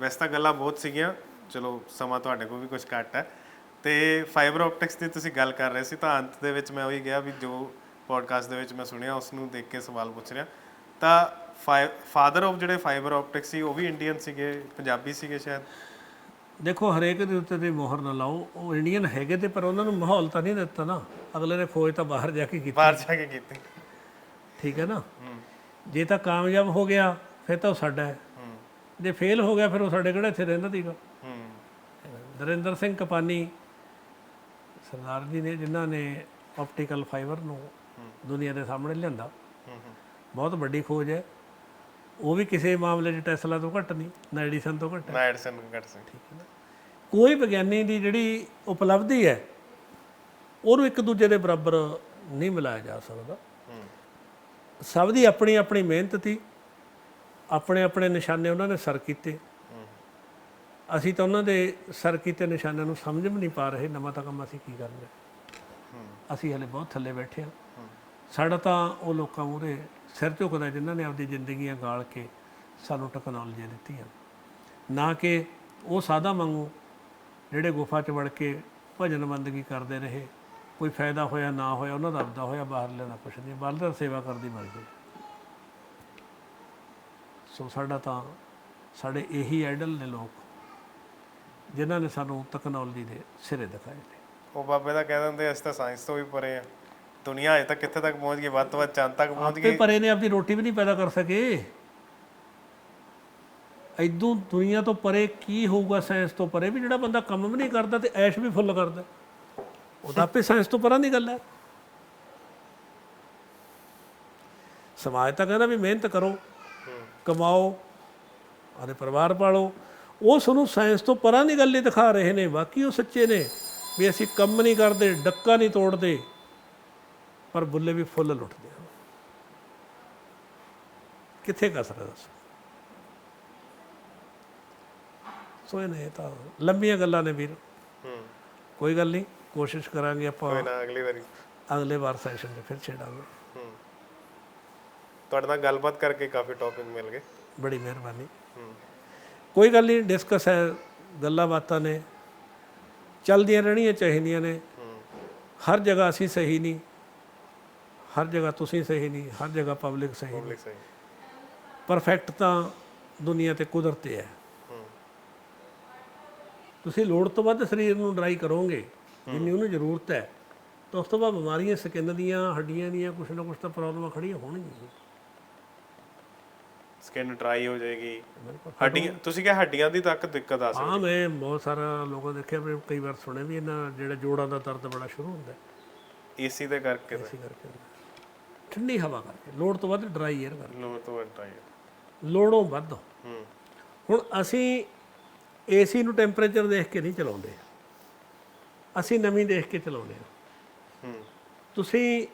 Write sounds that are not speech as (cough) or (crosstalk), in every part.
ਵੈਸੇ ਤਾਂ ਗੱਲਾਂ ਬਹੁਤ ਸੀਗੀਆਂ। ਚਲੋ ਸਮਾਂ ਤੁਹਾਡੇ ਕੋਲ ਵੀ ਕੁਝ ਘੱਟ ਹੈ। ਤੇ ਫਾਈਬਰ ਆਪਟਿਕਸ ਦੀ ਤੁਸੀਂ ਗੱਲ ਕਰ ਰਹੇ ਸੀ ਤਾਂ ਅੰਤ ਦੇ ਵਿੱਚ ਮੈਂ ਉਹੀ ਗਿਆ ਵੀ ਜੋ ਪੋਡਕਾਸਟ ਦੇ ਵਿੱਚ ਮੈਂ ਸੁਣਿਆ ਉਸ ਨੂੰ ਦੇਖ ਕੇ ਸਵਾਲ ਪੁੱਛ ਰਿਹਾ। ਤਾਂ ਫਾਦਰ ਆਫ ਜਿਹੜੇ ਫਾਈਬਰ ਆਪਟਿਕਸ ਸੀ ਉਹ ਵੀ ਇੰਡੀਅਨ ਸੀਗੇ ਪੰਜਾਬੀ ਸੀਗੇ ਸ਼ਾਇਦ? ਦੇਖੋ ਹਰੇਕ ਦੇ ਉੱਤੇ ਤੇ ਮੋਹਰ ਨਾ ਲਾਓ। ਉਹ ਇੰਡੀਅਨ ਹੈਗੇ ਤੇ ਪਰ ਉਹਨਾਂ ਨੂੰ ਮਾਹੌਲ ਤਾਂ ਨਹੀਂ ਦਿੱਤਾ ਨਾ। ਅਗਲੇ ਨੇ ਫੌਜ ਤਾਂ ਬਾਹਰ ਜਾ ਕੇ ਕੀਤੀ। ਬਾਹਰ ਜਾ ਕੇ ਕੀਤੀ। ਠੀਕ ਹੈ ਨਾ? ਜੇ ਤਾਂ ਕਾਮਯਾਬ ਹੋ ਗਿਆ ਫਿਰ ਤਾਂ ਉਹ ਸਾਡਾ ਹੈ ਹੂੰ। ਜੇ ਫੇਲ ਹੋ ਗਿਆ ਫਿਰ ਉਹ ਸਾਡੇ ਕਿਹੜਾ ਇੱਥੇ ਰਹਿੰਦਾ ਸੀਗਾ? ਹੂੰ। ਨਰਿੰਦਰ ਸਿੰਘ ਕਪਾਨੀ ਸਰਦਾਰ ਜੀ ਨੇ ਜਿਨ੍ਹਾਂ ਨੇ ਆਪਟੀਕਲ ਫਾਈਬਰ ਨੂੰ ਦੁਨੀਆ ਦੇ ਸਾਹਮਣੇ ਲਿਆਂਦਾ। ਹੂੰ ਹੂੰ। ਬਹੁਤ ਵੱਡੀ ਖੋਜ ਹੈ। ਉਹ ਵੀ ਕਿਸੇ ਮਾਮਲੇ 'ਚ ਟੈਸਲਾ ਤੋਂ ਘੱਟ ਨਹੀਂ ਨਾ ਐਡੀਸਨ ਤੋਂ ਘੱਟ ਹੈ। ਮੈਂ ਐਡਸਨ ਘੱਟ ਸੀ। ਕੋਈ ਵਿਗਿਆਨੀ ਦੀ ਜਿਹੜੀ ਉਪਲਬਧੀ ਹੈ ਉਹਨੂੰ ਇੱਕ ਦੂਜੇ ਦੇ ਬਰਾਬਰ ਨਹੀਂ ਮਿਲਾਇਆ ਜਾ ਸਕਦਾ। ਹੂੰ। ਸਭ ਦੀ ਆਪਣੀ ਆਪਣੀ ਮਿਹਨਤ ਸੀ। ਆਪਣੇ ਆਪਣੇ ਨਿਸ਼ਾਨੇ ਉਹਨਾਂ ਨੇ ਸਰ ਕੀਤੇ। ਅਸੀਂ ਤਾਂ ਉਹਨਾਂ ਦੇ ਸਰ ਕੀਤੇ ਨਿਸ਼ਾਨਿਆਂ ਨੂੰ ਸਮਝ ਵੀ ਨਹੀਂ ਪਾ ਰਹੇ, ਨਵਾਂ ਤਾਂ ਕੰਮ ਅਸੀਂ ਕੀ ਕਰਨਾ। ਹੂੰ ਅਸੀਂ ਹਲੇ ਬਹੁਤ ਥੱਲੇ ਬੈਠੇ ਹਾਂ। ਸਾਡਾ ਤਾਂ ਉਹ ਲੋਕਾਂ ਮੂਹਰੇ ਸਿਰ ਝੁਕਦਾ ਜਿਨ੍ਹਾਂ ਨੇ ਆਪਣੀ ਜ਼ਿੰਦਗੀਆਂ ਗਾਲ ਕੇ ਸਾਨੂੰ ਟੈਕਨੋਲੋਜੀਆਂ ਦਿੱਤੀਆਂ। ਨਾ ਕਿ ਉਹ ਸਾਦਾ ਵਾਂਗੂ ਜਿਹੜੇ ਗੁਫਾ 'ਚ ਵੜ ਕੇ ਭਜਨ ਬੰਦਗੀ ਕਰਦੇ ਰਹੇ, ਕੋਈ ਫਾਇਦਾ ਹੋਇਆ ਨਾ ਹੋਇਆ, ਉਹਨਾਂ ਦਾ ਆਪਦਾ ਹੋਇਆ ਬਾਹਰ ਦਾ ਕੁਛ ਨਹੀਂ। ਬਾਹਰਲੇ ਦਾ ਸੇਵਾ ਕਰਦੀ ਮਰਜ਼ੀ ਸੋ ਸਾਡਾ ਤਾਂ ਸਾਡੇ ਇਹੀ ਆਈਡਲ ਨੇ ਲੋਕ ਜਿਨ੍ਹਾਂ ਨੇ ਸਾਨੂੰ ਟੈਕਨੋਲੋਜੀ ਦੇ ਸਿਰੇ ਦਿਖਾਏ ਨੇ। ਉਹ ਬਾਬੇ ਦਾ ਕਹਿ ਦਿੰਦੇ ਅਸੀਂ ਤਾਂ ਸਾਇੰਸ ਤੋਂ ਵੀ ਪਰੇ ਆ। ਦੁਨੀਆ ਅਜੇ ਤੱਕ ਕਿੱਥੇ ਤੱਕ ਪਹੁੰਚ ਗਈ ਵੱਧ ਤੋਂ ਵੱਧ ਚੰਦ ਤੱਕ ਪਹੁੰਚ ਆਪੇ ਗਈ। ਪਰੇ ਨੇ ਆਪਣੀ ਰੋਟੀ ਵੀ ਨਹੀਂ ਪੈਦਾ ਕਰ ਸਕੇ। ਐਦੋਂ ਦੁਨੀਆ ਤੋਂ ਪਰੇ ਕੀ ਹੋਊਗਾ ਸਾਇੰਸ ਤੋਂ ਪਰੇ? ਵੀ ਜਿਹੜਾ ਬੰਦਾ ਕੰਮ ਵੀ ਨਹੀਂ ਕਰਦਾ ਤੇ ਐਸ਼ ਵੀ ਫੁੱਲ ਕਰਦਾ। ਉਹ ਤਾਂ ਆਪੇ ਸਾਇੰਸ ਤੋਂ ਪਰਾਂ ਦੀ ਗੱਲ ਹੈ। ਸਮਾਜ ਤਾਂ ਕਹਿੰਦਾ ਵੀ ਮਿਹਨਤ ਕਰੋ। ਕਮਾਓ ਆਪਣੇ ਪਰਿਵਾਰ ਪਾਲੋ। ਉਹ ਸਾਨੂੰ ਸਾਇੰਸ ਤੋਂ ਪਰਾਂ ਦੀ ਗੱਲ ਹੀ ਦਿਖਾ ਰਹੇ ਨੇ ਬਾਕੀ ਉਹ ਸੱਚੇ ਨੇ ਵੀ ਅਸੀਂ ਕੰਮ ਨਹੀਂ ਕਰਦੇ ਡੱਕਾ ਨਹੀਂ ਤੋੜਦੇ ਪਰ ਬੁੱਲੇ ਵੀ ਫੁੱਲ ਲੁੱਟਦੇ ਆ ਕਿੱਥੇ ਕਸਰ ਦੱਸ? ਸੋ ਇਹ ਨੇ ਤਾਂ ਲੰਬੀਆਂ ਗੱਲਾਂ ਨੇ ਵੀਰ। ਕੋਈ ਗੱਲ ਨਹੀਂ ਕੋਸ਼ਿਸ਼ ਕਰਾਂਗੇ ਆਪਾਂ ਕੋਈ ਨਾ ਅਗਲੀ ਵਾਰੀ। ਅਗਲੇ ਵਾਰ ਸੈਸ਼ਨ 'ਚ ਫਿਰ ਛੇੜਾਂਗੇ। ਤੁਹਾਡੇ ਨਾਲ ਗੱਲਬਾਤ ਕਰਕੇ ਕਾਫੀ ਟੌਪਿਕ ਮਿਲ ਗਏ। ਬੜੀ ਮਿਹਰਬਾਨੀ। ਕੋਈ ਗੱਲ ਨਹੀਂ ਡਿਸਕਸ ਹੈ ਗੱਲਾਂ ਬਾਤਾਂ ਨੇ ਚੱਲਦੀਆਂ ਰਹਿਣੀਆਂ ਚਾਹੀਦੀਆਂ ਨੇ। ਹਰ ਜਗ੍ਹਾ ਅਸੀਂ ਸਹੀ ਨਹੀਂ ਹਰ ਜਗ੍ਹਾ ਤੁਸੀਂ ਸਹੀ ਨਹੀਂ ਹਰ ਜਗ੍ਹਾ ਪਬਲਿਕ ਸਹੀ ਨਹੀਂ। ਪਬਲਿਕ ਸਹੀ। ਪਰਫੈਕਟ ਤਾਂ ਦੁਨੀਆ ਤੇ ਕੁਦਰਤ ਹੂੰ। ਤੁਸੀਂ ਲੋੜ ਤੋਂ ਵੱਧ ਸਰੀਰ ਨੂੰ ਡਰਾਈ ਕਰੋਗੇ ਜਿੰਨੀ ਉਹਨੂੰ ਜ਼ਰੂਰਤ ਹੈ ਤਾਂ ਉਸ ਤੋਂ ਬਾਅਦ ਬਿਮਾਰੀਆਂ ਸਕਿਨ ਦੀਆਂ ਹੱਡੀਆਂ ਦੀਆਂ ਕੁਛ ਨਾ ਕੁਛ ਤਾਂ ਪ੍ਰੋਬਲਮਾਂ ਖੜੀਆਂ ਹੋਣਗੀਆਂ। ਸਕਿਨ ਡਰਾਈ ਹੋ ਜਾਏਗੀ। ਹੱਡੀਆਂ ਤੁਸੀਂ ਕਿਹਾ ਹੱਡੀਆਂ ਦੀ ਤੱਕ ਦਿੱਕਤ ਆ ਸਕਦੀ। ਹਾਂ ਮੈਂ ਬਹੁਤ ਸਾਰਾ ਲੋਕਾਂ ਦੇਖਿਆ ਵੀ ਕਈ ਵਾਰ ਸੁਣਿਆ ਵੀ ਇਹਨਾਂ ਜਿਹੜਾ ਜੋੜਾਂ ਦਾ ਦਰਦ ਬੜਾ ਸ਼ੁਰੂ ਹੁੰਦਾ ਹੈ। ਏਸੀ ਦੇ ਕਰਕੇ। ਇਸੇ ਕਰਕੇ। ਠੰਡੀ ਹਵਾ ਕਰਕੇ। ਲੋੜ ਤੋਂ ਵੱਧ ਡਰਾਈ 에ਅਰ ਕਰਕੇ। ਲੋੜ ਤੋਂ ਵੱਧ ਡਰਾਈ ਲੋੜੋਂ ਵੱਧ। ਹੂੰ। ਹੁਣ ਅਸੀਂ ਏਸੀ ਨੂੰ ਟੈਂਪਰੇਚਰ ਦੇਖ ਕੇ ਨਹੀਂ ਚਲਾਉਂਦੇ। ਅਸੀਂ ਨਵੀਂ ਦੇਖ ਕੇ ਚਲਾਉਂਦੇ ਹਾਂ। ਹੂੰ। ਤੁਸੀਂ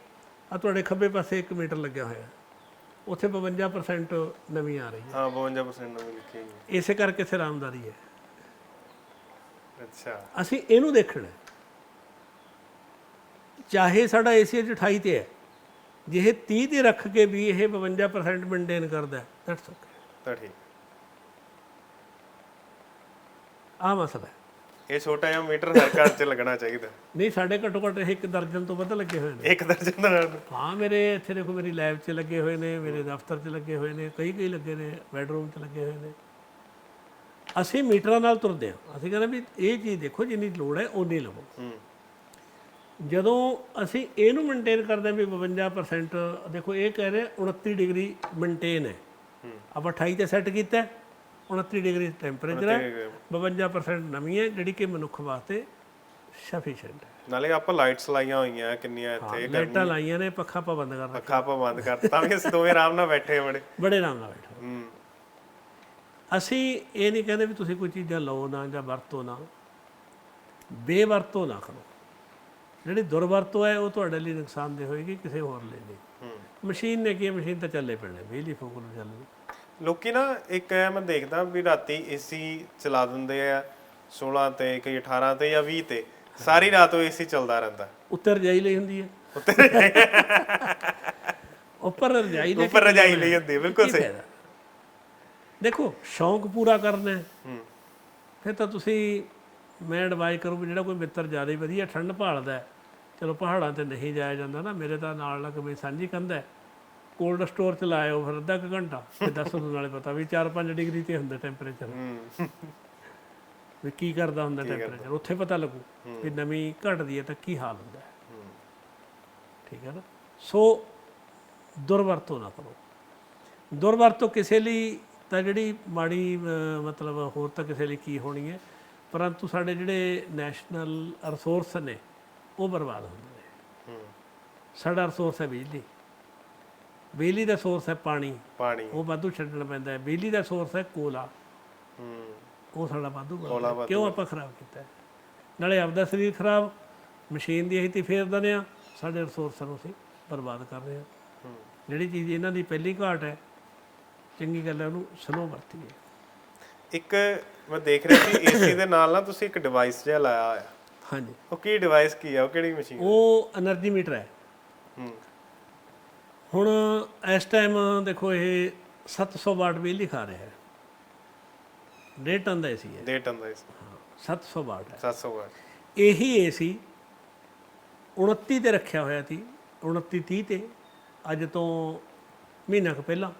ਆ ਤੁਹਾਡੇ ਖੱਬੇ ਪਾਸੇ 1 ਮੀਟਰ ਲੱਗਿਆ ਹੋਇਆ। ਉੱਥੇ 52% ਨਵੀਂ ਆ ਰਹੀ ਹੈ। ਹਾਂ 52% ਨਵੀਂ ਲਿਖੀ ਹੋਈ ਹੈ। ਇਸੇ ਕਰਕੇ ਸੇ ਆਰਾਮਦਾਰੀ ਹੈ। ਅੱਛਾ। ਅਸੀਂ ਇਹਨੂੰ ਦੇਖਣਾ ਹੈ। ਚਾਹੇ ਸਾਡਾ ਏਸੀ 28 ਤੇ ਹੈ ਜੇ ਇਹ 30 ਤੇ ਰੱਖ ਕੇ ਵੀ ਇਹ 52% ਮੇਨਟੇਨ ਕਰਦਾ ਹੈ ਦੈਟਸ ਓਕੇ ਤਾਂ ਠੀਕ। ਆ ਮਸਲਾ ਹੈ। ਇਹ ਛੋਟਾ ਜਿਹਾ ਮੀਟਰ ਹਰ ਘਰ 'ਚ ਲੱਗਣਾ ਚਾਹੀਦਾ। ਨਹੀਂ ਸਾਡੇ ਘੱਟੋ ਘੱਟ ਇਹ ਇੱਕ ਦਰਜਨ ਤੋਂ ਵੱਧ ਲੱਗੇ ਹੋਏ ਨੇ। ਇੱਕ ਦਰਜਨ ਦਾ ਹਾਂ ਮੇਰੇ ਇੱਥੇ ਦੇਖੋ ਮੇਰੀ ਲੈਬ 'ਚ ਲੱਗੇ ਹੋਏ ਨੇ ਮੇਰੇ ਦਫ਼ਤਰ 'ਚ ਲੱਗੇ ਹੋਏ ਨੇ ਕਈ ਕਈ ਲੱਗੇ ਨੇ ਬੈਡਰੂਮ 'ਚ ਲੱਗੇ ਹੋਏ ਨੇ। ਅਸੀਂ ਮੀਟਰਾਂ ਨਾਲ ਤੁਰਦੇ ਹਾਂ। ਅਸੀਂ ਕਹਿੰਦੇ ਵੀ ਇਹ ਚੀਜ਼ ਦੇਖੋ ਜਿੰਨੀ ਲੋੜ ਹੈ ਓਨੀ ਲਵੋ। ਹੂੰ। ਜਦੋਂ ਅਸੀਂ ਇਹਨੂੰ ਮੇਨਟੇਨ ਕਰਦੇ ਹਾਂ ਵੀ 52% ਦੇਖੋ ਇਹ ਕਹਿ ਰਹੇ 29 ਡਿਗਰੀ ਮੇਨਟੇਨ ਹੈ। ਹੂੰ। ਆਪਾਂ 28 ਤੇ ਸੈੱਟ ਕੀਤਾ। ਹੈ, 29 ਡਿਗਰੀ ਟੈਂਪਰੇਚਰ ਹੈ ਤੇ 52% ਨਵੀਂ ਹੈ ਜਿਹੜੀ ਕਿ ਮਨੁੱਖ ਵਾਸਤੇ ਸਫੀਸ਼ੀਐਂਟ ਹੈ। ਨਾਲੇ ਆਪਾਂ ਲਾਈਟਸ ਲਾਈਆਂ ਹੋਈਆਂ ਕਿੰਨੀਆਂ ਇੱਥੇ ਲਾਈਟਾਂ ਲਾਈਆਂ ਨੇ ਪੱਖਾ ਆਪਾਂ ਬੰਦ ਕਰ ਅੱਖਾਂ ਆਪਾਂ ਬੰਦ ਕਰ ਤਾਂ ਵੀ ਅਸੀਂ ਦੋਵੇਂ ਆਰਾਮ ਨਾਲ ਬੈਠੇ ਬੜੇ। ਬੜੇ ਆਰਾਮ ਨਾਲ ਬੈਠੋ ਅਸੀਂ ਇਹ ਨਹੀਂ ਕਹਿੰਦੇ ਵੀ ਤੁਸੀਂ ਕੋਈ ਚੀਜ਼ਾਂ ਲਓ ਨਾ ਜਾਂ ਵਰਤੋ ਨਾ। ਬੇਵਰਤੋ ਨਾ ਕਰੋ। ਜਿਹੜੀ ਦੁਰਵਰਤੋਂ ਹੈ ਉਹ ਤੁਹਾਡੇ ਲਈ ਨੁਕਸਾਨਦੇ ਹੋਏਗੀ ਕਿਸੇ ਹੋਰ ਲਈ ਨਹੀਂ। ਮਸ਼ੀਨ ਨੇ ਕੀ ਮਸ਼ੀਨ ਤਾਂ ਚੱਲੇ ਪੈਣੇ ਬਿਜਲੀ ਫੂਕ ਨੂੰ ਚੱਲਣੀ। ਲੋਕੀ ਨਾ ਇੱਕ ਐ ਮੈਂ ਦੇਖਦਾ ਵੀ ਰਾਤੀ ਏਸੀ ਚਲਾ ਦਿੰਦੇ ਆ 16 ਤੇ ਕਈ 18 ਤੇ ਜਾਂ 20 ਤੇ ਸਾਰੀ ਰਾਤ ਉਹ ਏਸੀ ਚੱਲਦਾ ਰਹਿੰਦਾ। ਉੱਤਰ ਰਜਾਈ ਲਈ ਹੁੰਦੀ ਹੈ। ਉੱਪਰ ਰਜਾਈ ਦੇ ਉੱਪਰ ਰਜਾਈ ਲਈ ਹੁੰਦੀ ਹੈ, ਬਿਲਕੁਲ ਸਹੀ। ਫਾਇਦਾ? ਦੇਖੋ ਸ਼ੌਂਕ ਪੂਰਾ ਕਰਨਾ ਹੈ। ਹੂੰ। ਫਿਰ ਤਾਂ ਤੁਸੀਂ ਮੈਂ ਐਡਵਾਈਸ ਕਰੂੰ ਵੀ ਜਿਹੜਾ ਕੋਈ ਮਿੱਤਰ ਜ਼ਿਆਦਾ ਹੀ ਵਧੀਆ ਠੰਡ ਭਾਲਦਾ ਹੈ, ਚਲੋ ਪਹਾੜਾਂ ਤੇ ਨਹੀਂ ਜਾਇਆ ਜਾਂਦਾ ਨਾ ਮੇਰੇ ਤਾਂ ਨਾਲ ਲੱਗ ਵੀ ਸਾਂਝੀ ਕੰਧ ਹੈ। ਕੋਲਡ ਸਟੋਰ ਚ ਲਾਇਓ ਫਿਰ ਅੱਧਾ ਕੁ ਘੰਟਾ ਤੇ ਦੱਸ ਦੋ ਨਾਲੇ ਪਤਾ ਵੀ 4-5 ਡਿਗਰੀ ਤੇ ਹੁੰਦਾ ਟੈਂਪਰੇਚਰ ਹੂੰ। ਵੀ ਕੀ ਕਰਦਾ ਹੁੰਦਾ ਟੈਂਪਰੇਚਰ ਉੱਥੇ ਪਤਾ ਲੱਗੂ ਵੀ ਨਮੀ ਘਟਦੀ ਹੈ ਤਾਂ ਕੀ ਹਾਲ ਹੁੰਦਾ ਹੈ। ਠੀਕ ਹੈ ਨਾ? ਸੋ ਦੁਰਵਰਤੋਂ ਨਾ ਕਰੋ। ਦੁਰਵਰਤੋਂ ਕਿਸੇ ਲਈ ਤਾਂ ਜਿਹੜੀ ਮਾੜੀ ਮਤਲਬ ਹੋਰ ਤਾਂ ਕਿਸੇ ਲਈ ਕੀ ਹੋਣੀ ਹੈ ਪਰੰਤੂ ਸਾਡੇ ਜਿਹੜੇ ਨੈਸ਼ਨਲ ਰਿਸੋਰਸ ਨੇ ਉਹ ਬਰਬਾਦ ਹੁੰਦੇ ਨੇ। ਸਾਡਾ ਰਿਸੋਰਸ ਹੈ ਬਿਜਲੀ। ਬਿਜਲੀ ਦਾ ਸੋਰਸ ਹੈ ਪਾਣੀ। ਪਾਣੀ। ਉਹ ਵਾਧੂ ਛੱਡਣਾ ਪੈਂਦਾ ਬਿਜਲੀ ਦਾ ਸੋਰਸ ਹੈ ਕੋਲਾ। ਹੂੰ। ਉਹ ਸਾਡਾ ਵਾਧੂ ਕਿਉਂ ਆਪਾਂ ਖਰਾਬ ਕੀਤਾ ਨਾਲੇ ਆਪਦਾ ਸਰੀਰ ਖਰਾਬ ਮਸ਼ੀਨ ਦੀ ਅਸੀਂ ਤੇ ਫੇਰ ਦਿੰਦੇ ਆ ਸਾਡੇ ਰਿਸੋਰਸਾਂ ਨੂੰ ਅਸੀਂ ਬਰਬਾਦ ਕਰ ਰਹੇ ਆ ਹੂੰ। ਜਿਹੜੀ ਚੀਜ਼ ਇਹਨਾਂ ਦੀ ਪਹਿਲੀ ਘਾਟ ਹੈ ਚੰਗੀ ਗੱਲ ਹੈ ਉਹਨੂੰ ਸਲੋ ਵਰਤੀਏ। ਇੱਕ ਮੈਂ ਦੇਖ ਰਿਹਾ ਸੀ ਏਸੀ (coughs) ਦੇ ਨਾਲ ਨਾ ਤੁਸੀਂ ਇੱਕ ਡਿਵਾਈਸ ਜਿਹਾ ਲਾਇਆ ਹੋਇਆ। ਹਾਂਜੀ। ਉਹ ਕੀ ਡਿਵਾਈਸ ਕੀ ਆ? ਉਹ ਕਿਹੜੀ ਮਸ਼ੀਨ ਉਹ એનર્ਜੀ ਮੀਟਰ ਹੈ। ਹੁਣ ਇਸ ਟਾਈਮ ਦੇਖੋ ਇਹ 700 ਵਾਟ ਬਿਜਲੀ ਖਾ ਰਿਹਾ ਹੈ। ਡੇਢ ਟਨ ਦਾ ਏਸੀ ਹੈ। ਦੇ ਟਨ ਦਾ ਏਸੀ। 700 ਵਾਟ ਹੈ। 700 ਵਾਟ। ਇਹੀ ਏਸੀ 29 ਤੇ ਰੱਖਿਆ ਹੋਇਆ ਸੀ 29 30 ਤੇ। ਅੱਜ ਤੋਂ ਮਹੀਨਾ ਕੁ ਪਹਿਲਾਂ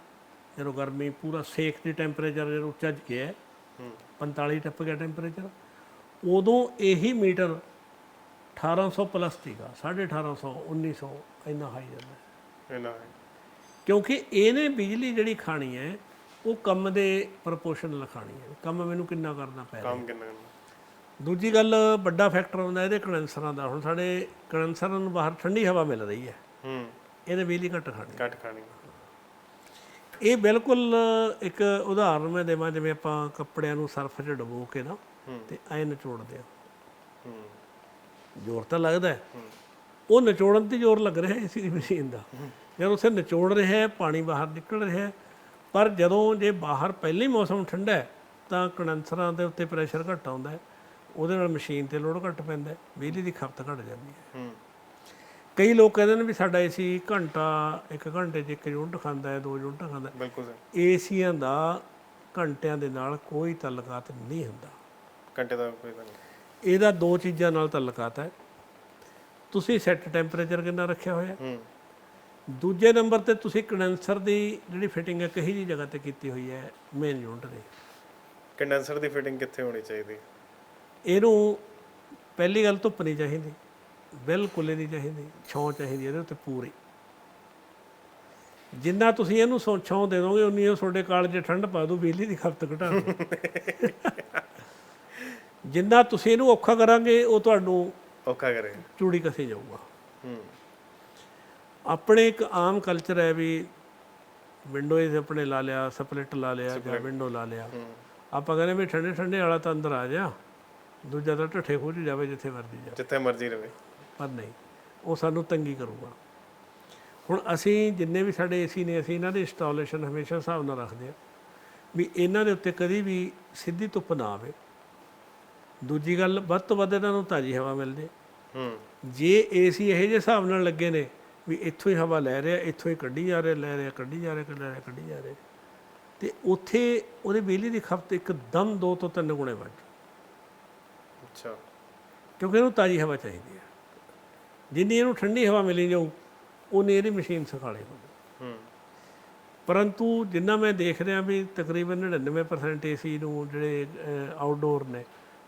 ਜਦੋਂ ਗਰਮੀ ਪੂਰਾ ਸੇਕ ਦੀ ਟੈਂਪਰੇਚਰ ਜਦੋਂ ਉੱਚਾ ਗਿਆ ਹੈ, ਹੂੰ। 45 ਟੱਪ ਗਿਆ ਟੈਂਪਰੇਚਰ ਉਦੋਂ ਇਹੀ ਮੀਟਰ 1800 ਪਲੱਸ ਸੀਗਾ 1850 1900 ਇੰਨਾ ਹਾਈ ਜਾਂਦਾ। ਇਹਨਾਂ ਹੈ ਕਿਉਂਕਿ ਇਹਨੇ ਬਿਜਲੀ ਜਿਹੜੀ ਖਾਣੀ ਹੈ ਉਹ ਕੰਮ ਦੇ ਪ੍ਰਪੋਰਸ਼ਨ ਲਖਾਣੀ ਹੈ। ਕੰਮ ਮੈਨੂੰ ਕਿੰਨਾ ਕਰਨਾ ਪੈ ਰਿਹਾ ਕੰਮ ਕਿੰਨਾ ਕਰਨਾ? ਦੂਜੀ ਗੱਲ ਵੱਡਾ ਫੈਕਟਰ ਹੁੰਦਾ ਇਹਦੇ ਕੰਡੈਂਸਰਾਂ ਦਾ। ਹੁਣ ਸਾਡੇ ਕੰਡੈਂਸਰਾਂ ਨੂੰ ਬਾਹਰ ਠੰਡੀ ਹਵਾ ਮਿਲ ਰਹੀ ਹੈ। ਹੂੰ। ਇਹਨੇ ਬਿਜਲੀ ਘੱਟ ਖਾਣੀ ਘੱਟ ਖਾਣੀ ਇਹ ਬਿਲਕੁਲ ਇੱਕ ਉਦਾਹਰਨ ਮੈਂ ਦੇਵਾਂ ਜਿਵੇਂ ਆਪਾਂ ਕੱਪੜਿਆਂ ਨੂੰ ਸਰਫ 'ਚ ਡੁਬੋ ਕੇ ਨਾ। ਤੇ ਐ ਨਿਚੋੜਦੇ ਆ ਹੂੰ। ਜ਼ੋਰ ਤਾਂ ਲੱਗਦਾ ਹੈ। ਉਹ ਨਿਚੋੜਨ ਤੇ ਜ਼ੋਰ ਲੱਗ ਰਿਹਾ ਇਸੇ ਮਸ਼ੀਨ ਦਾ। ਜਦੋਂ ਉਸੇ ਨਿਚੋੜ ਰਿਹਾ ਹੈ ਪਾਣੀ ਬਾਹਰ ਨਿਕਲ ਰਿਹਾ ਹੈ ਪਰ ਜਦੋਂ ਜੇ ਬਾਹਰ ਪਹਿਲਾਂ ਹੀ ਮੌਸਮ ਠੰਡਾ ਹੈ ਤਾਂ ਕੰਡੈਂਸਰਾਂ ਦੇ ਉੱਤੇ ਪ੍ਰੈਸ਼ਰ ਘੱਟ ਆਉਂਦਾ ਹੈ। ਉਹਦੇ ਨਾਲ ਮਸ਼ੀਨ ਤੇ ਲੋਡ ਘੱਟ ਪੈਂਦਾ ਹੈ ਬਿਜਲੀ ਦੀ ਖਪਤ ਘੱਟ ਜਾਂਦੀ ਹੈ। ਕਈ ਲੋਕ ਕਹਿੰਦੇ ਨੇ ਵੀ ਸਾਡਾ ਏਸੀ ਘੰਟਾ ਇੱਕ ਘੰਟੇ 'ਚ ਇੱਕ ਯੂਨਿਟ ਖਾਂਦਾ ਹੈ ਦੋ ਯੂਨਿਟ ਖਾਂਦਾ ਹੈ। ਬਿਲਕੁਲ ਸਹੀ ਏਸੀਆਂ ਦਾ ਘੰਟਿਆਂ ਦੇ ਨਾਲ ਕੋਈ ਤਾਲੁਕਾਤ ਨਹੀਂ ਹੁੰਦਾ। ਘੰਟੇ ਦਾ ਕੋਈ ਇਹਦਾ ਦੋ ਚੀਜ਼ਾਂ ਨਾਲ ਤਾਲੁਕਾਤ ਹੈ। ਤੁਸੀਂ ਸੈੱਟ ਟੈਂਪਰੇਚਰ ਕਿੰਨਾ ਰੱਖਿਆ ਹੋਇਆ ਹੂੰ? ਦੂਜੇ ਨੰਬਰ ਤੇ ਤੁਸੀਂ ਕੰਡੈਂਸਰ ਦੀ ਜਿਹੜੀ ਫਿਟਿੰਗ ਹੈ ਕਹੀ ਜੀ ਜਗ੍ਹਾ ਤੇ ਕੀਤੀ ਹੋਈ ਹੈ ਮੇਨ ਯੂਨਿਟ ਦੇ? ਕੰਡੈਂਸਰ ਦੀ ਫਿਟਿੰਗ ਕਿੱਥੇ ਹੋਣੀ ਚਾਹੀਦੀ? ਇਹਨੂੰ ਪਹਿਲੀ ਗੱਲ ਧੁੱਪ ਨਹੀਂ ਚਾਹੀਦੀ ਬਿਲਕੁਲ ਨਹੀਂ ਚਾਹੀਦੀ ਛਾਂ ਚਾਹੀਦੀ ਇਹਦੇ ਉੱਤੇ ਪੂਰੀ। ਜਿੰਨਾ ਤੁਸੀਂ ਇਹਨੂੰ ਸੌ- ਛਾਂ ਦੇ ਦੋਗੇ ਉਨੀ ਉਹ ਤੁਹਾਡੇ ਕਾਲ 'ਚ ਠੰਡ ਪਾ ਦੂ ਬਿਜਲੀ ਦੀ ਖਪਤ ਘਟਾ ਦੂ। (laughs) ਜਿੰਨਾ ਤੁਸੀਂ ਇਹਨੂੰ ਔਖਾ ਕਰਾਂਗੇ ਉਹ ਤੁਹਾਨੂੰ ਔਖਾ ਕਰੇ। ਚੂੜੀ ਕਸੇ ਜਾਊਗਾ। ਹੂੰ। ਆਪਣੇ ਇੱਕ ਆਮ ਕਲਚਰ ਹੈ ਵੀ ਵਿੰਡੋਜ਼ ਆਪਣੇ ਲਾ ਲਿਆ ਸਪਲਿਟ ਲਾ ਲਿਆ ਜਾਂ ਵਿੰਡੋ ਲਾ ਲਿਆ। ਆਪਾਂ ਕਹਿੰਦੇ ਵੀ ਠੰਡੇ ਠੰਡੇ ਵਾਲਾ ਤਾਂ ਅੰਦਰ ਆ ਜਾ। ਦੂਜਾ ਤਾਂ ਢੱਠੇ ਖੋਜ ਜਾਵੇ ਜਿੱਥੇ ਮਰਦੀ ਜਾ ਜਿੱਥੇ ਮਰਜ਼ੀ ਰਵੇ। ਪਰ ਨਹੀਂ ਉਹ ਸਾਨੂੰ ਤੰਗੀ ਕਰੂਗਾ। ਹੁਣ ਅਸੀਂ ਜਿੰਨੇ ਵੀ ਸਾਡੇ ਏਸੀ ਨੇ ਅਸੀਂ ਇਹਨਾਂ ਦੀ ਇੰਸਟਾਲੇਸ਼ਨ ਹਮੇਸ਼ਾ ਹਿਸਾਬ ਨਾਲ ਰੱਖਦੇ ਆ ਵੀ ਇਹਨਾਂ ਦੇ ਉੱਤੇ ਕਦੀ ਵੀ ਸਿੱਧੀ ਧੁੱਪ ਨਾ ਆਵੇ। ਦੂਜੀ ਗੱਲ ਵੱਧ ਤੋਂ ਵੱਧ ਇਹਨਾਂ ਨੂੰ ਤਾਜ਼ੀ ਹਵਾ ਮਿਲ ਜੇ ਹੂੰ। ਜੇ ਏਸੀ ਇਹੋ ਜਿਹੇ ਹਿਸਾਬ ਨਾਲ ਲੱਗੇ ਨੇ ਵੀ ਇੱਥੋਂ ਹੀ ਹਵਾ ਲੈ ਰਿਹਾ ਇੱਥੋਂ ਹੀ ਕੱਢੀ ਜਾ ਰਿਹਾ ਲੈ ਰਿਹਾ ਕੱਢੀ ਜਾ ਰਿਹਾ ਕੱਢ ਰਿਹਾ ਕੱਢੀ ਜਾ ਰਿਹਾ ਤੇ ਉੱਥੇ ਉਹਦੇ ਬਿਜਲੀ ਦੀ ਖਪਤ ਇੱਕਦਮ ਦੋ ਤੋਂ ਤਿੰਨ ਗੁਣੇ ਵੱਧ। ਅੱਛਾ। ਕਿਉਂਕਿ ਇਹਨੂੰ ਤਾਜ਼ੀ ਹਵਾ ਚਾਹੀਦੀ ਹੈ। ਜਿੰਨੀ ਇਹਨੂੰ ਠੰਡੀ ਹਵਾ ਮਿਲੀ ਜਾਊ ਉਨੀ ਇਹਦੀ ਮਸ਼ੀਨ ਸੁਖਾਲੇ ਹੋਊ। ਹੂੰ। ਪਰੰਤੂ ਜਿੰਨਾ ਮੈਂ ਦੇਖ ਰਿਹਾ ਵੀ ਤਕਰੀਬਨ 99% ਏਸੀ ਨੂੰ ਜਿਹੜੇ ਆਊਟਡੋਰ ਨੇ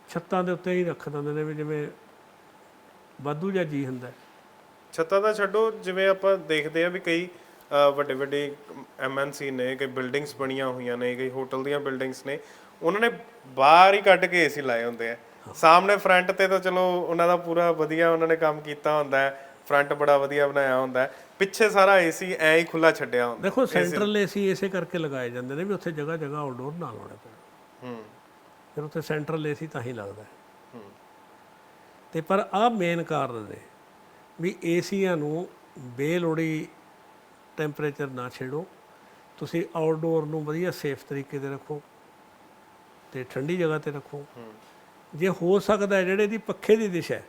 ਛੱਤਾਂ ਦੇ ਉੱਤੇ ਹੀ ਰੱਖ ਦਿੰਦੇ ਨੇ ਵੀ ਜਿਵੇਂ ਵਾਧੂ ਜਾਂ ਜੀ ਹੁੰਦਾ। ਛੱਤਾਂ ਦਾ ਛੱਡੋ ਜਿਵੇਂ ਆਪਾਂ ਦੇਖਦੇ ਆ ਵੀ ਕਈ ਵੱਡੇ ਵੱਡੇ ਐਮਐਨਸੀ ਨੇ ਕਈ ਬਿਲਡਿੰਗਸ ਬਣੀਆਂ ਹੋਈਆਂ ਨੇ ਕਈ ਹੋਟਲ ਦੀਆਂ ਬਿਲਡਿੰਗਸ ਨੇ ਉਹਨਾਂ ਨੇ ਬਾਹਰ ਹੀ ਕੱਢ ਕੇ ਏਸੀ ਲਾਏ ਹੁੰਦੇ ਆ। ਸਾਹਮਣੇ ਫਰੰਟ ਤੇ ਤਾਂ ਚਲੋ ਉਹਨਾਂ ਦਾ ਪੂਰਾ ਵਧੀਆ ਉਹਨਾਂ ਨੇ ਕੰਮ ਕੀਤਾ ਹੁੰਦਾ ਹੈ ਫਰੰਟ ਬੜਾ ਵਧੀਆ ਬਣਾਇਆ ਹੁੰਦਾ ਹੈ। ਪਿੱਛੇ ਸਾਰਾ ਏਸੀ ਐ ਹੀ ਖੁੱਲਾ ਛੱਡਿਆ ਹੁੰਦਾ ਦੇਖੋ ਸੈਂਟਰਲ ਏਸੀ ਇਸੇ ਕਰਕੇ ਲਗਾਏ ਜਾਂਦੇ ਨੇ ਵੀ ਉੱਥੇ ਜਗ੍ਹਾ ਜਗ੍ਹਾ ਆਊਟਡੋਰ ਨਾ ਲਾਉਣੇ ਪੈਣ। ਹੂੰ। ਫਿਰ ਉੱਥੇ ਸੈਂਟਰਲ ਏਸੀ ਤਾਂ ਹੀ ਲੱਗਦਾ ਤੇ ਪਰ ਆਹ ਮੇਨ ਕਾਰਨ ਨੇ ਵੀ ਏਸੀਆਂ ਨੂੰ ਬੇਲੋੜੀ ਟੈਂਪਰੇਚਰ ਨਾ ਛੇੜੋ। ਤੁਸੀਂ ਆਊਟਡੋਰ ਨੂੰ ਵਧੀਆ ਸੇਫ ਤਰੀਕੇ ਤੇ ਰੱਖੋ ਤੇ ਠੰਡੀ ਜਗ੍ਹਾ ਤੇ ਰੱਖੋ। ਜੇ ਹੋ ਸਕਦਾ ਜਿਹੜੇ ਦੀ ਪੱਖੇ ਦੀ ਦਿਸ਼ਾ ਹੈ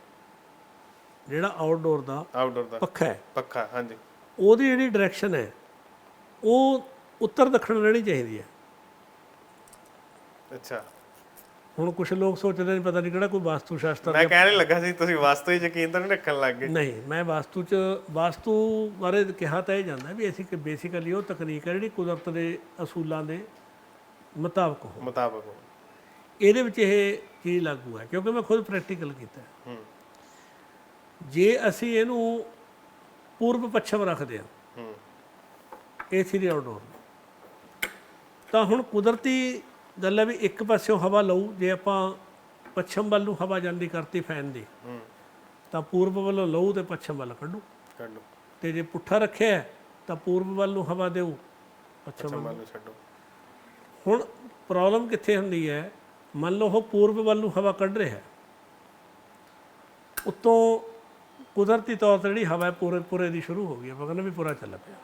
ਜਿਹੜਾ ਆਊਟਡੋਰ ਦਾ ਆਊਟਡੋਰ ਦਾ ਪੱਖਾ ਹੈ। ਪੱਖਾ ਹਾਂਜੀ। ਉਹਦੀ ਜਿਹੜੀ ਡਾਇਰੈਕਸ਼ਨ ਹੈ ਉਹ ਉੱਤਰ ਦੱਖਣ ਰਹਿਣੀ ਚਾਹੀਦੀ ਹੈ। ਅੱਛਾ। ਹੁਣ ਕੁਝ ਲੋਕ ਸੋਚਦੇ ਨੇ ਪਤਾ ਨਹੀਂ ਕਿਹੜਾ ਕੋਈ ਵਾਸਤੂ ਸ਼ਾਸਤਰ ਮੈਂ ਕਹਿਣ ਲੱਗਾ ਸੀ ਤੁਸੀਂ ਵਾਸਤੂ ਹੀ ਯਕੀਨ ਤਾਂ ਨਹੀਂ ਰੱਖਣ ਲੱਗ ਗਏ। ਨਹੀਂ ਮੈਂ ਵਾਸਤੂ ਚ ਵਾਸਤੂ ਬਾਰੇ ਕਿਹਾ ਤਾਂ ਇਹ ਜਾਂਦਾ ਵੀ ਅਸੀਂ ਕਿ ਬੇਸਿਕਲੀ ਉਹ ਤਕਨੀਕ ਹੈ ਜਿਹੜੀ ਕੁਦਰਤ ਦੇ ਅਸੂਲਾਂ ਦੇ ਮੁਤਾਬਕ ਹੋ ਮੁਤਾਬਕ ਹੋ। ਇਹਦੇ ਵਿੱਚ ਇਹ ਚੀਜ਼ ਲਾਗੂ ਹੈ ਕਿਉਂਕਿ ਮੈਂ ਖੁਦ ਪ੍ਰੈਕਟੀਕਲ ਕੀਤਾ ਹੈ। ਜੇ ਅਸੀਂ ਇਹਨੂੰ ਪੂਰਬ ਪੱਛਮ ਰੱਖਦੇ ਹਾਂ ਹੂੰ। ਏਸੀ ਦੇ ਆਊਟਡੋਰ ਤਾਂ ਹੁਣ ਕੁਦਰਤੀ ਗੱਲ ਹੈ ਵੀ ਇੱਕ ਪਾਸਿਓਂ ਹਵਾ ਲਊ ਜੇ ਆਪਾਂ ਪੱਛਮ ਵੱਲ ਨੂੰ ਹਵਾ ਜਾਂਦੀ ਕਰਤੀ ਫੈਨ ਦੀ ਤਾਂ ਪੂਰਬ ਵੱਲੋਂ ਲਊ ਤੇ ਪੱਛਮ ਵੱਲ ਕੱਢੂ। ਕੱਢੋ। ਤੇ ਜੇ ਪੁੱਠਾ ਰੱਖਿਆ ਤਾਂ ਪੂਰਬ ਵੱਲ ਨੂੰ ਹਵਾ ਦੇਊ ਪੱਛਮ ਵੱਲ ਲਓ ਛੱਡੋ। ਹੁਣ ਪ੍ਰੋਬਲਮ ਕਿੱਥੇ ਹੁੰਦੀ ਹੈ? ਮੰਨ ਲਓ ਉਹ ਪੂਰਬ ਵੱਲ ਨੂੰ ਹਵਾ ਕੱਢ ਰਿਹਾ ਉਤੋਂ ਕੁਦਰਤੀ ਤੌਰ ਤੇ ਜਿਹੜੀ ਹਵਾ ਪੂਰੇ ਪੂਰੇ ਦੀ ਸ਼ੁਰੂ ਹੋ ਗਈ ਹੈ ਕਹਿੰਦੇ ਵੀ ਪੂਰਾ ਚੱਲ ਪਿਆ।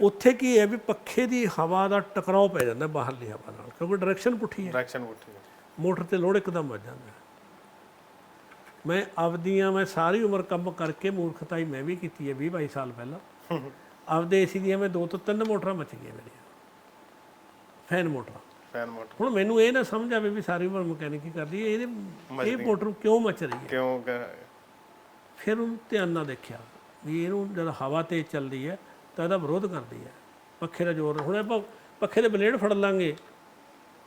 ਉੱਥੇ ਕੀ ਹੈ ਵੀ ਪੱਖੇ ਦੀ ਹਵਾ ਦਾ ਟਕਰਾਓ ਪੈ ਜਾਂਦਾ ਬਾਹਰਲੀ ਹਵਾ ਨਾਲ ਕਿਉਂਕਿ ਡਾਇਰੈਕਸ਼ਨ ਪੁੱਠੀ ਹੈ। ਡਾਇਰੈਕਸ਼ਨ ਉੱਠੀ ਮੋਟਰ ਤੇ ਲੋਡ ਇੱਕਦਮ ਵੱਜ ਜਾਂਦਾ। ਹੈ। ਮੈਂ ਆਪਦੀਆਂ ਮੈਂ ਸਾਰੀ ਉਮਰ ਕੰਮ ਕਰਕੇ ਮੂਰਖਤਾਈ ਮੈਂ ਵੀ ਕੀਤੀ ਹੈ 20 22 ਸਾਲ ਪਹਿਲਾਂ। ਆਪਦੇ ਏਸੀ ਦੀਆਂ ਮੈਂ ਦੋ ਤੋਂ ਤਿੰਨ ਮੋਟਰਾਂ ਮਚ ਗਈਆਂ ਮੇਰੀਆਂ। ਫੈਨ ਮੋਟਰਾਂ। Fan motor. ਹੁਣ ਮੈਨੂੰ ਇਹ ਨਾ ਸਮਝ ਆਵੇ ਵੀ ਸਾਰੀ ਉਮਰ ਮਕੈਨਿਕੀ ਕਰਦੀ ਹੈ ਇਹਦੇ ਇਹ ਮੋਟਰ ਕਿਉਂ ਮਚ ਰਹੀ ਹੈ? ਕਿਉਂ ਫਿਰ ਉਹਨੂੰ ਧਿਆਨ ਨਾਲ ਦੇਖਿਆ। ਵੀ ਇਹਨੂੰ ਜਦ ਹਵਾ ਤੇ ਚੱਲਦੀ ਹੈ ਤਾਂ ਇਹਦਾ ਵਿਰੋਧ ਕਰਦੀ ਹੈ। ਪੱਖੇ ਦਾ ਜ਼ੋਰ ਹੁਣ ਆਪਾਂ ਪੱਖੇ ਦੇ ਬਲੇਡ ਫੜ ਲਾਂਗੇ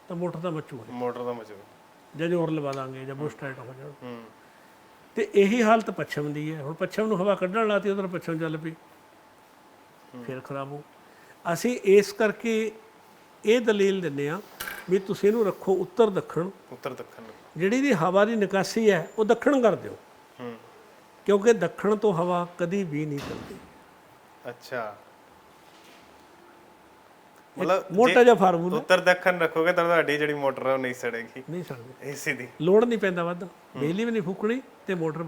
ਤਾਂ ਮੋਟਰ ਤਾਂ ਮਚੂਗੀ ਮੋਟਰ ਦਾ ਮਚੋ ਜਾਂ ਜ਼ੋਰ ਲਵਾ ਦਾਂਗੇ ਜਾਂ ਬੁਸ਼ ਟਾਈਟ ਹੋ ਜਾਣ। ਹੂੰ। ਤੇ ਇਹੀ ਹਾਲਤ ਪੱਛਮ ਦੀ ਹੈ। ਹੁਣ ਪੱਛਮ ਨੂੰ ਹਵਾ ਕੱਢਣ ਲਾਤੀ ਉਧਰ ਪੱਛਮ ਚੱਲ ਪਈ। ਫਿਰ ਖਰਾਬ ਹੋ ਅਸੀਂ ਇਸ ਕਰਕੇ ਇਹ ਦਲੀਲ ਦਿੰਦੇ ਆ ਵੀ ਤੁਸੀਂ ਇਹਨੂੰ ਰੱਖੋ ਉੱਤਰ ਦੱਖਣ। ਉੱਤਰ ਦੱਖਣ। ਜਿਹੜੀ ਦੀ ਹਵਾ ਦੀ ਨਿਕਾਸੀ ਹੈ ਉਹ ਦੱਖਣ ਕਰ ਦਿਓ। ਹੂੰ। ਕਿਉਂਕਿ ਦੱਖਣ ਤੋਂ ਹਵਾ ਕਦੀ ਵੀ ਨਹੀਂ ਚੱਲਦੀ। ਅੱਛਾ। ਮਤਲਬ ਮੋਟਾ ਜਿਹਾ ਫਾਰਮੂਲਾ। ਉੱਤਰ ਦੱਖਣ ਰੱਖੋਗੇ ਤਾਂ ਤੁਹਾਡੀ ਜਿਹੜੀ ਮੋਟਰ ਹੈ ਉਹ ਨਹੀਂ ਸੜੇਗੀ। ਨਹੀਂ ਸਕਦੇ ਏਸੀ ਦੀ। ਲੋਡ ਨਹੀਂ ਪੈਂਦਾ ਵੱਧ। ਬਿਜਲੀ ਵੀ ਨਹੀਂ ਫੂਕਣੀ ਤੇ ਮੋਟਰ